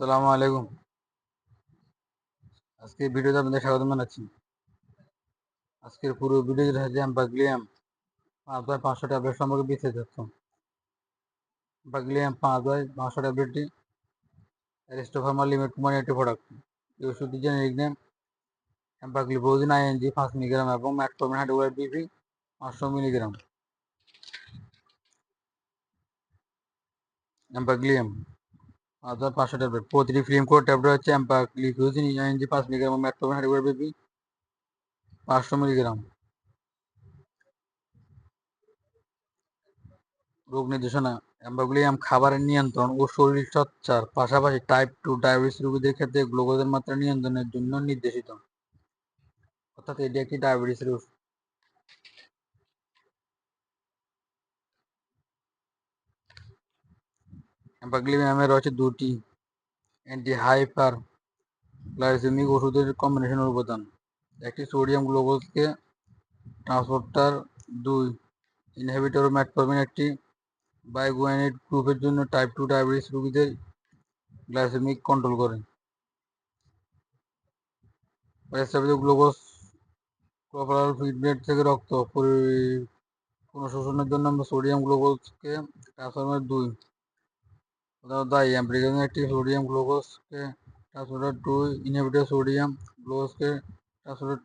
সালামু আলাইকুম। আজকে ভিডিওতে আপনাদের স্বাগত জানাচ্ছি। আজকের পুরো ভিডিও যেটা হচ্ছে বাগলিয়াম পাঁচ বাই পাঁচশো ট্যাবলেট সম্পর্কে বিস্তারিত তথ্য বাগলিয়াম পাঁচ বাই পাঁচশো ট্যাবলেটটি অ্যারিস্টোফার্মা লিমিট কোম্পানি একটি প্রোডাক্ট এই ওষুধটি জেনেরিক নেম অ্যাম্পাগ্লিবোজিন আইএনজি পাঁচ মিলিগ্রাম এবং ম্যাটফর্মিন হাইড্রোক্লোরাইড বিপি পাঁচশো মিলিগ্রাম অ্যাম্পাগ্লিয়াম আদার পাঁচশো ট্যাবলেট প্রতিটি ফিল্ম কোড ট্যাবলেট হচ্ছে অ্যাম্পাক লিকুইজিন ইএনজি পাঁচ মিলিগ্রাম ম্যাট্রোমেন হাইড্রোগ্রাফ বেবি পাঁচশো মিলিগ্রাম রোগ নির্দেশনা অ্যাম্বাগুলিয়াম খাবারের নিয়ন্ত্রণ ও শরীর চর্চার পাশাপাশি টাইপ টু ডায়াবেটিস রোগীদের ক্ষেত্রে গ্লুকোজের মাত্রা নিয়ন্ত্রণের জন্য নির্দেশিত। অর্থাৎ এটি একটি ডায়াবেটিসের ওষুধ অ্যাম্পাগ্লিয়ামে রয়েছে দুটি অ্যান্টি হাইপার গ্লাইসেমিক ওষুধের কম্বিনেশনের উপাদান। একটি সোডিয়াম গ্লুকোজকে ট্রান্সপোর্টার দুই ইনহিবিটর ম্যাটফর্মিন একটি বাইগুয়ানিড গ্রুপের জন্য টাইপ টু ডায়াবেটিস রোগীদের গ্লাইসেমিক কন্ট্রোল করে। প্রস্তাবিত গ্লুকোজ ক্লোপারাল ফিডব্রেড থেকে রক্ত। পুনঃশোষণের জন্য আমরা সোডিয়াম গ্লুকোজকে ট্রান্সফর্মার দুই অ্যাম্প্রিগন একটি সোডিয়াম গ্লুকোজকে ট্রান্সপোর্টার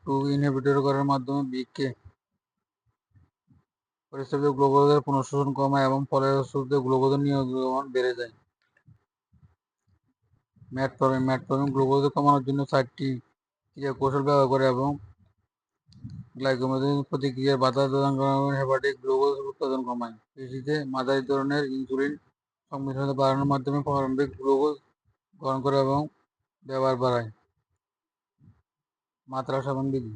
টু ইনহিবিটর করার মাধ্যমে বিকে পরিস্থিতিতে গ্লুকোজের পুনঃশোষণ কমায় এবং ফলশ্রুতিতে গ্লুকোজের নিয়ন্ত্রণ বেড়ে যায়। ম্যাটফর্মিন ম্যাটফর্মিন গ্লুকোজ কমানোর জন্য চারটি ক্রিয়া কৌশল ব্যবহার করে এবং গ্লাইকোমেজিন প্রতিক্রিয়ার বাধা প্রদান হেপাটিক গ্লুকোজ উৎপাদন কমায়। কৃষিতে মাঝারি ধরনের ইনসুলিন সংমিশ্রণতা বাড়ানোর মাধ্যমে প্রারম্ভিক গ্লুকোজ গ্রহণ করে এবং ব্যবহার বাড়ায়। মাত্রা সেবন বিধি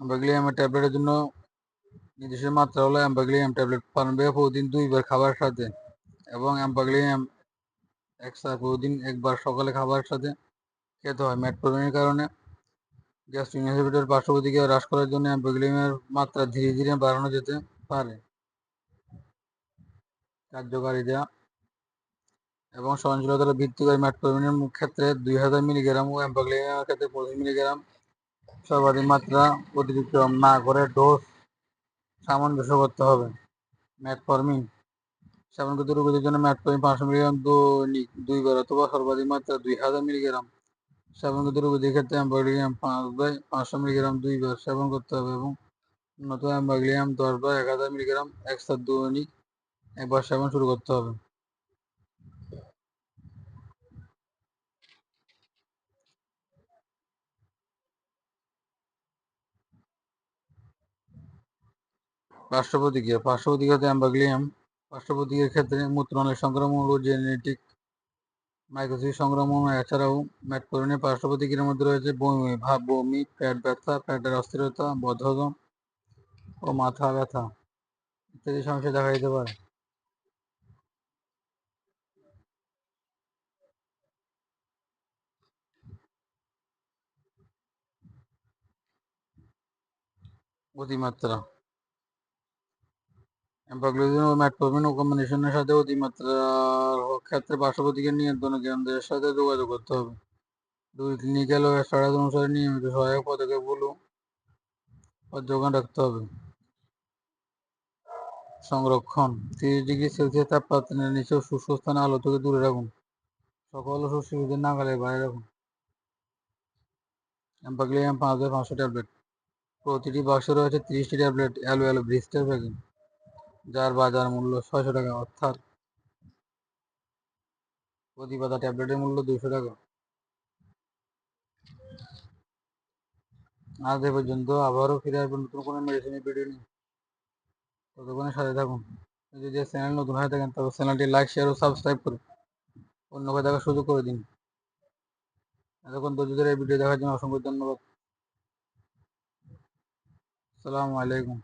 অ্যাম্বাগ্লিয়ামের ট্যাবলেটের জন্য নির্দিষ্ট মাত্রা হলো অ্যাম্বাগ্লিয়াম ট্যাবলেট প্রারম্ভিক প্রতিদিন দুইবার খাবারের সাথে এবং অ্যাম্বাগ্লিয়াম একসাথে প্রতিদিন একবার সকালে খাবারের সাথে খেতে হয়। ম্যাটপ্রোবিনের কারণে গ্যাস্ট্রিক ইনহিবিটর পার্শ্বপ্রতিক্রিয়া হ্রাস করার জন্য অ্যাম্বাগ্লিয়ামের মাত্রা ধীরে ধীরে বাড়ানো যেতে পারে। কার্যকারিতা এবং সহনশীলতার ভিত্তি করে ম্যাটপ্রোবিনের ক্ষেত্রে দুই হাজার মিলিগ্রাম ও অ্যাম্বাগ্লিয়ামের ক্ষেত্রে পঁচিশ মিলিগ্রাম সর্বাধিক মাত্রা অতিরিক্রম না করে ডোজ সামঞ্জস্য করতে হবে। ম্যাটফর্মিন সেবনকৃত রোগীদের জন্য ম্যাটফর্মিন পাঁচশো মিলিগ্রাম দৈনিক দুইবার অথবা সর্বাধিক মাত্রা দুই হাজার মিলিগ্রাম সেবনকৃত রোগীদের ক্ষেত্রে অ্যাম্বাগ্লিয়াম পাঁচ বাই পাঁচশো মিলিগ্রাম দুইবার সেবন করতে হবে এবং উন্নত অ্যাম্বাগ্লিয়াম দশ বাই এক হাজার মিলিগ্রাম একসাথে দৈনিক একবার সেবন শুরু করতে হবে। পার্শ্বপ্রতিক্রিয়া, পার্শ্বপ্রতিক্রিয়াতে অ্যাম্বাগ্লিয়াম, পার্শ্বপ্রতিক্রিয়ার ক্ষেত্রে মূত্রনালীর সংক্রমণ ও জেনেটিক মাইক্রোসিস সংক্রমণ এছাড়াও ম্যাটফোরিনের পার্শ্বপ্রতিক্রিয়ার মধ্যে রয়েছে বমি, ভাব, বমি, পেট ব্যথা, পেটের অস্থিরতা বদহজম ও মাথা ব্যথা ইত্যাদি সমস্যা দেখা দিতে পারে। অতিমাত্রা অ্যাম্পাগ্লোজিন ও ম্যাটফর্মিন ও কম্বিনেশনের সাথে অতিমাত্রার ক্ষেত্রে পার্শ্বপ্রতিক্রিয়া নিয়ন্ত্রণ কেন্দ্রের সাথে যোগাযোগ করতে হবে। দুই ক্লিনিক্যাল ও স্ট্যাটাস অনুসারে নিয়মিত সহায়ক পদক্ষেপগুলো পর্যবেক্ষণ রাখতে হবে। সংরক্ষণ, তিরিশ ডিগ্রি সেলসিয়াস তাপমাত্রার নিচে শুষ্ক স্থানে আলো থেকে দূরে রাখুন। সকল শিশুদের নাগালের বাইরে রাখুন। অ্যাম্পাগ্লিয়াম পাঁচ হাজার পাঁচশো ট্যাবলেট। প্রতিটি বাক্সে রয়েছে তিরিশটি tablet alu alu blister packing যার বাজার মূল্য ছয়শো টাকা, অর্থাৎ প্রতি পাতা ট্যাবলেটের মূল্য দুশো টাকা। আজ এ পর্যন্ত আবারও ফিরে আসবেন নতুন কোনো মেডিসিনের ভিডিও নিয়ে। ততক্ষণে সাথে থাকুন। যদি চ্যানেল নতুন হয়ে থাকেন, তবে চ্যানেলটি লাইক শেয়ার ও সাবস্ক্রাইব করে অন্যকে দেখার সুযোগ করে দিন। এতক্ষণ ধৈর্য ধরে এই ভিডিও দেখার জন্য অসংখ্য ধন্যবাদ। আসসালামু আলাইকুম।